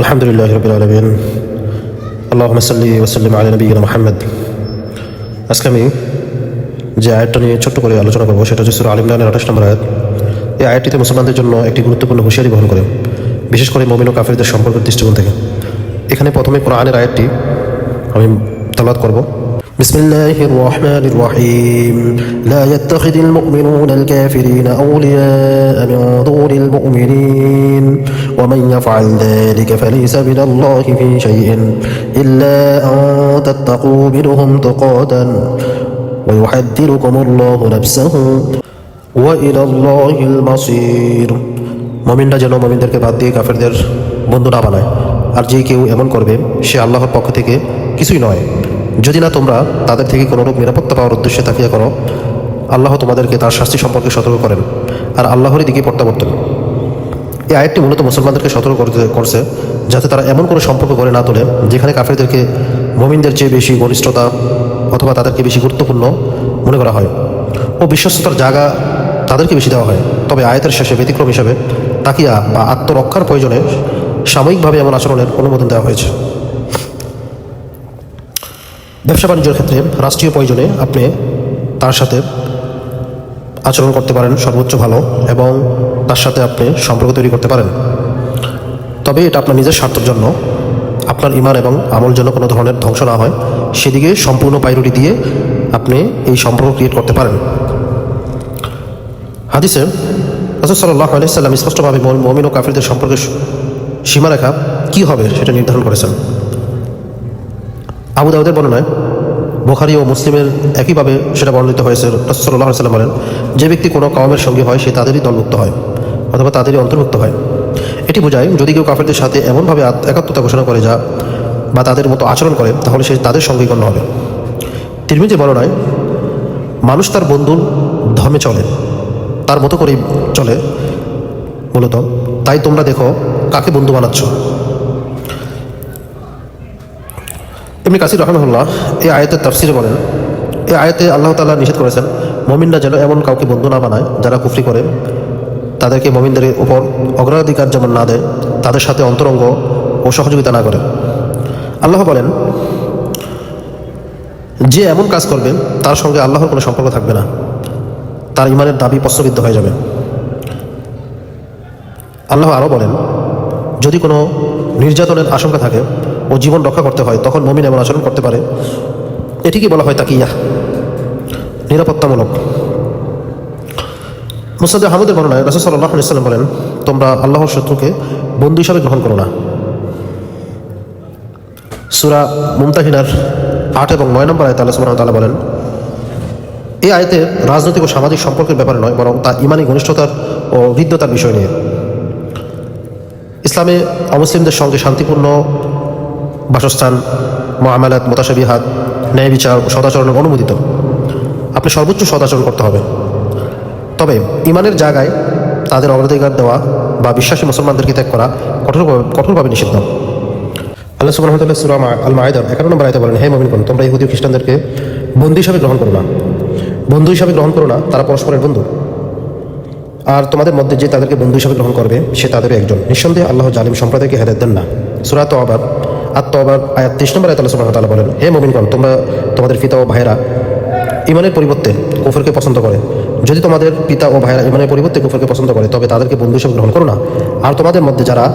الحمد لله رب العالمين اللهم صل وسلم على نبينا محمد আজকে আমি যে আয়াতটা নিয়ে ছোট্ট করে আলোচনা করবো সেটা হচ্ছে সুরা আলিমরানের আঠাশ নম্বর আয়াত এই আয়াতটিতে মুসলমানদের জন্য একটি গুরুত্বপূর্ণ হুঁশিয়ারি বহন করে বিশেষ করে মমিন ও কাফিরদের সম্পর্কের দৃষ্টিকোণ থেকে এখানে প্রথমে কোরআনের আয়াতটি আমি তালাত করব بسم الله الرحمن الرحيم لا يتخذ المؤمنون الكافرين أولياء من دون المؤمنين ومن يفعل ذلك فليس من الله في شيء إلا أن تتقوا منهم تقاة ويحذركم الله نفسه وإلى الله المصير মমিনরা যেন মমিনদেরকে বাদ দিয়ে কাফেরদের বন্ধু না বানায় আর যে কেউ এমন করবে সে আল্লাহর পক্ষ থেকে কিছুই নয় যদি না তোমরা তাদের থেকে কোনোরূপ নিরাপত্তা পাওয়ার উদ্দেশ্যে তাকিয়া করো, আল্লাহ তোমাদেরকে তার শাস্তি সম্পর্কে সতর্ক করেন আর আল্লাহরই দিকে প্রত্যাবর্তন। এই আয়াতটি মূলত মুসলমানদেরকে সতর্ক করতে করছে, যাতে তারা এমন কোনো সম্পর্ক করে না তোলে যেখানে কাফেরদেরকে মমিনদের চেয়ে বেশি ঘনিষ্ঠতা অথবা তাদেরকে বেশি গুরুত্বপূর্ণ মনে করা হয় ও বিশ্বস্ততার জায়গা তাদেরকে বেশি দেওয়া হয়। তবে আয়াতের শেষে ব্যতিক্রম হিসাবে তাকিয়া বা আত্মরক্ষার প্রয়োজনে সাময়িকভাবে এমন আচরণের অনুমোদন দেওয়া হয়েছে। ব্যবসা বাণিজ্যের ক্ষেত্রে রাষ্ট্রীয় প্রয়োজনে আপনি তার সাথে আচরণ করতে পারেন সর্বোচ্চ ভালো এবং তার সাথে আপনি সম্পর্ক তৈরি করতে পারেন। তবে এটা আপনার নিজের স্বার্থের জন্য। আপনার ইমান এবং আমল যেন কোনো ধরনের ধ্বংস না হয়, সেদিকে সম্পূর্ণ প্রায়োরিটি দিয়ে আপনি এই সম্পর্ক ক্রিয়েট করতে পারেন। হাদিসে রাসুল সাল্লাহ আলাইসাল্লাম স্পষ্টভাবে মম- মমিন ও কাফিরদের সম্পর্কে সীমারেখা কী হবে সেটা নির্ধারণ করেছেন। আবু দাউদের বর্ণনায় বোখারি ও মুসলিমের একইভাবে সেটা বর্ণিত হয়েছে। রসল্লাহ সাল্লাম বলেন, যে ব্যক্তি কোনো কওমের সঙ্গে হয়, সে তাদেরই দলভুক্ত হয় অথবা তাদেরই অন্তর্ভুক্ত হয়। এটি বোঝায়, যদি কেউ কাফেরদের সাথে এমনভাবে একাত্মতা ঘোষণা করে যা বা তাদের মতো আচরণ করে, তাহলে সে তাদের সঙ্গেই গণ্য হবে। তিরমিজি বর্ণনায়, মানুষ তার বন্ধুর ধর্মে চলে, তার মতো করেই চলে, মূলত তাই তোমরা দেখো কাকে বন্ধু বানাচ্ছ। এমনি কাসির রহমতুল্লাহ এই আয়তের তাফসিরে বলেন, এই আয়তে আল্লাহ তাআলা নিষেধ করেছেন, মমিনরা যেন এমন কাউকে বন্ধু না বানায় যারা কুফরি করে, তাদেরকে মমিনদের উপর অগ্রাধিকার যেমন না দেয়, তাদের সাথে অন্তরঙ্গ ও সহযোগিতা না করে। আল্লাহ বলেন, যে এমন কাজ করবে, তার সঙ্গে আল্লাহর কোনো সম্পর্ক থাকবে না। তার ইমানের দাবি প্রশ্নবিদ্ধ হয়ে যাবে। আল্লাহ আরও বলেন, যদি কোনো নির্যাতনের আশঙ্কা থাকে ও জীবন রক্ষা করতে হয়, তখন মমিন এমন আচরণ করতে পারে। এটিকে বলা হয় তাকিয়া, নিরাপত্তামূলক। মুসাদ আহমদের বর্ণনায় রাসুল সাল্লাহ সাল্লাম বলেন, তোমরা আল্লাহর শত্রুকে বন্ধু হিসাবে গ্রহণ করো না। সুরা মুমতাহিনার আট এবং নয় নম্বর আয়তে আল্লাহ তাআলা বলেন এই আয়তে রাজনৈতিক ও সামাজিক সম্পর্কের ব্যাপারে নয়, বরং তা ইমানি ঘনিষ্ঠতার ও হৃদ্যতার বিষয় নিয়ে। ইসলামে অমুসলিমদের সঙ্গে শান্তিপূর্ণ বাসস্থান মোয়ামালাত মোতাসাবিহাত, ন্যায় বিচার ও সদাচরণের অনুমোদিত। আপনি সর্বোচ্চ সদাচরণ করতে হবে। তবে ইমানের জায়গায় তাদের অগ্রাধিকার দেওয়া বা বিশ্বাসী মুসলমানদেরকে ত্যাগ করা কঠোরভাবে কঠোরভাবে নিষিদ্ধ। আল্লাহ সুবাহ সুরা আল মায়দার এগারো নম্বর আয়তে বলেন, হে মমিনগণ তোমরা ইহুদি খ্রিস্টানদেরকে বন্ধু হিসাবে গ্রহণ করো না। বন্ধু হিসাবে গ্রহণ করো না, তারা পরস্পরের বন্ধু। আর তোমাদের মধ্যে যে তাদেরকে বন্ধু হিসাবে গ্রহণ করবে, সে তাদেরও একজন। নিঃসন্দেহে আল্লাহ জালিম সম্প্রদায়কে হেদায়ত দেন না। সুরা তো আবার আত্ম আবার আয়াত, তেইশ নম্বর আয়াত আল্লাহ তাআলা বলেন, হে মমিনগণ, তোমরা তোমাদের পিতা ও ভাইয়েরা ইমানের পরিবর্তে কুফরকে পছন্দ করে। যদি তোমাদের পিতা ও ভাইয়েরা ইমানের পরিবর্তে কুফরকে পছন্দ করে, তবে তাদেরকে বন্ধু হিসেবে গ্রহণ করো না। আর তোমাদের মধ্যে যারা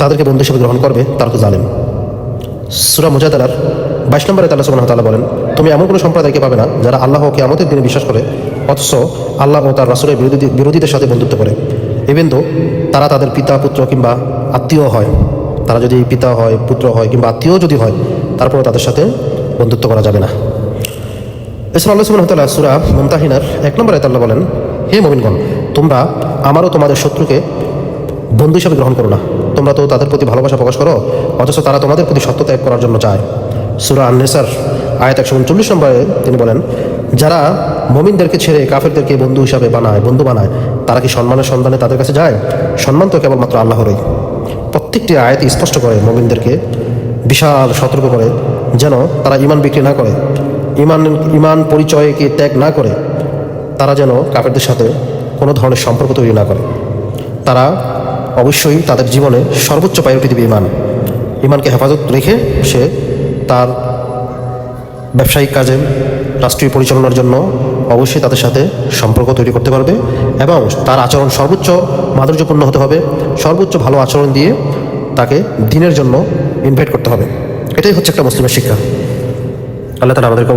তাদেরকে বন্ধু হিসেবে গ্রহণ করবে, তারা তো জালেম। সুরা মুজাদালার বাইশ নম্বরে তাল্লাহ সুবাহ তাআলা বলেন, তুমি এমন কোনো সম্প্রদায়কে পাবে না, যারা আল্লাহ ও কিয়ামতের দিনে বিশ্বাস করে, অথচ আল্লাহ ও তার রাসুলের বিরোধী বিরোধীদের সাথে বন্ধুত্ব করে। তো তারা তাদের পিতা, পুত্র কিংবা আত্মীয় হয়। তারা যদি পিতা হয়, পুত্র হয় কিংবা আত্মীয় যদি হয়, তারপরেও তাদের সাথে বন্ধুত্ব করা যাবে না। এছাড়া তাআলা মুমতাহিনার এক নম্বর আয়াতে আল্লাহ বলেন, হে মুমিনগণ, তোমরা আমারও তোমাদের শত্রুকে বন্ধু হিসাবে গ্রহণ করো না। তোমরা তো তাদের প্রতি ভালোবাসা প্রকাশ করো, অথচ তারা তোমাদের প্রতি সত্য ত্যাগ করার জন্য চায়। সুরা আননেসার আয়াত একশো উনচল্লিশ নম্বরে তিনি বলেন, যারা মমিনদেরকে ছেড়ে কাফেরদেরকে বন্ধু হিসাবে বানায়, বন্ধু বানায়, তারা কি সম্মানের সন্ধানে তাদের কাছে যায়? সম্মান তো কেবলমাত্র আল্লাহরই। প্রত্যেকটি আয়াত স্পষ্ট করে মমিনদেরকে, বিশাল সতর্ক করে, যেন তারা ইমান বিক্রি না করে ইমান ইমান পরিচয়কে ত্যাগ না করে, তারা যেন কাপেরদের সাথে কোনো ধরনের সম্পর্ক তৈরি না করে। তারা অবশ্যই তাদের জীবনে সর্বোচ্চ প্রায়োরিটি দেবে ইমান ইমানকে হেফাজত রেখে সে তার ব্যবসায়িক কাজে, রাষ্ট্রীয় পরিচালনার জন্য অবশ্যই তাদের সাথে সম্পর্ক তৈরি করতে পারবে এবং তার আচরণ সর্বোচ্চ মাধুর্যপূর্ণ হতে হবে, সর্বোচ্চ ভালো আচরণ দিয়ে তাকে দিনের জন্য ইনভাইট করতে হবে। এটাই হচ্ছে একটা মুসলিমের শিক্ষা। আল্লাহ তালা আমাদেরকে